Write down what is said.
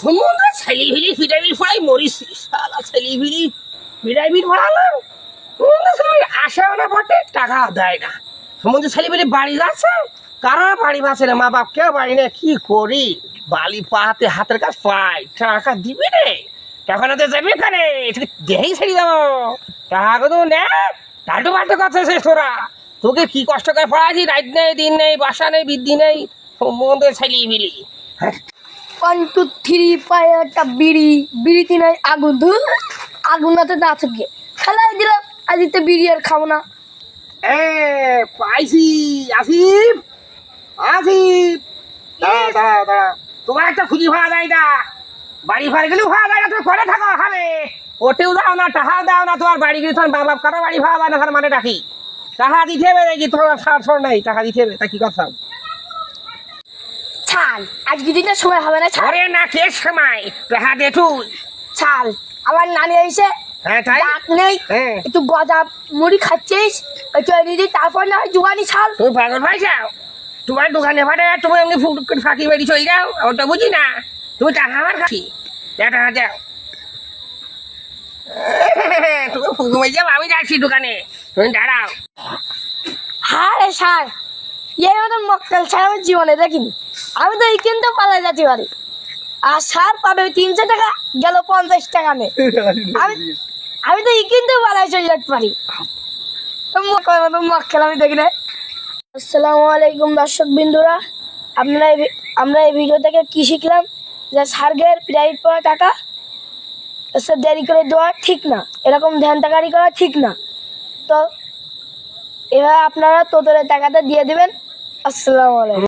সমুদ্রে ছেলি villi pyramid ফড়াই Morris সালা ছেলি পিরামিড ফড়ালাম, সমুদ্রে ছেলি আসেও না বটে, টাকা দেয় না। সমুদ্রে ছেলি ভিলি বাড়ি যাচ্ছে কারও বাড়ি পাচ্ছে না, মা বাপ কেউ বাড়ি নেই, কি করি? বালি পাহাতে হাতের কাজ পাই টাকা দিবি রে টাকা না তো যাবি কানে দেহেই ছেড়ে দেবো টাকা তো নে টাটু বাটু কথা শেষ তোরা। তোকে কি কষ্ট করে পড়াছি রাত নেই, দিন নেই, বাসা নেই, বৃদ্ধি নেই, সমুদ্রে ছেলি হ্যাঁ ওয়ান টু থ্রি পায়ে একটা বিড়ি। বিড়িতে নাই আগুন। ধুল আগুন নাতে না থাকে খেলাই দিলাম আজকে বিড়ি আর খাব না। এ পাইছি আসিফ আসিফ। দাঁড়া দাঁড়া দাঁড়া। তোমার একটা খুঁজি ভাড়া দেয় না। বাড়ি ভাড়া গেলেও ভাড়া দেয় না তুমি করে থাকো ওখানে। ওটেও দাও না টাকা দাও না তোমার বাড়ি গেলে তোমার বাবা কারও বাড়ি ভাড়া দেয় না তার মানে ডাকি টাকা দিতে হবে নাকি? তোমার ছড় নাই টাকা দিতে হবে তা কি কথা? ছাল। আজকে দিনটা সময় হবে না ছাল। না কে সময়? ছাল। আমার নানি এসে হ্যাঁ নেই। হ্যাঁ। একটু গজা মুড়ি খাচ্ছিস? ওই চলে তারপর না জুগানি ছাল। তুমি পাগল যাও। তোমার দোকানে ফাটে তুমি এমনি করে ফাঁকি বেরিয়ে চলে যাও। ওটা বুঝি না। তুমি টাকা আমার টাকা দাও। তুমি ফুকুমে যাও আমি যাচ্ছি দোকানে। তুমি দাঁড়াও। হ্যাঁ রে সার এই মতন মক্কেল ছাড়া আমি জীবনে দেখিনি। আমি তো এই কিনতে পালাই যেতে পারি আর সার পাবে তিনশো টাকা, গেল পঞ্চাশ টাকা নে আমি আমি তো এই কিনতে পালাই চলে যেতে পারি। মতন মক্কেল আমি দেখি না আসসালামু আলাইকুম দর্শক বিন্দুরা। আপনারা আমরা এই ভিডিও থেকে কি শিখলাম? যে সার্গের প্রাইভেট পড়া টাকা হচ্ছে দেরি করে দেওয়া ঠিক না। এরকম ধ্যান টাকারি করা ঠিক না। তো এবার আপনারা তোদের টাকাটা দিয়ে দেবেন। আসসালামু আলাইকুম।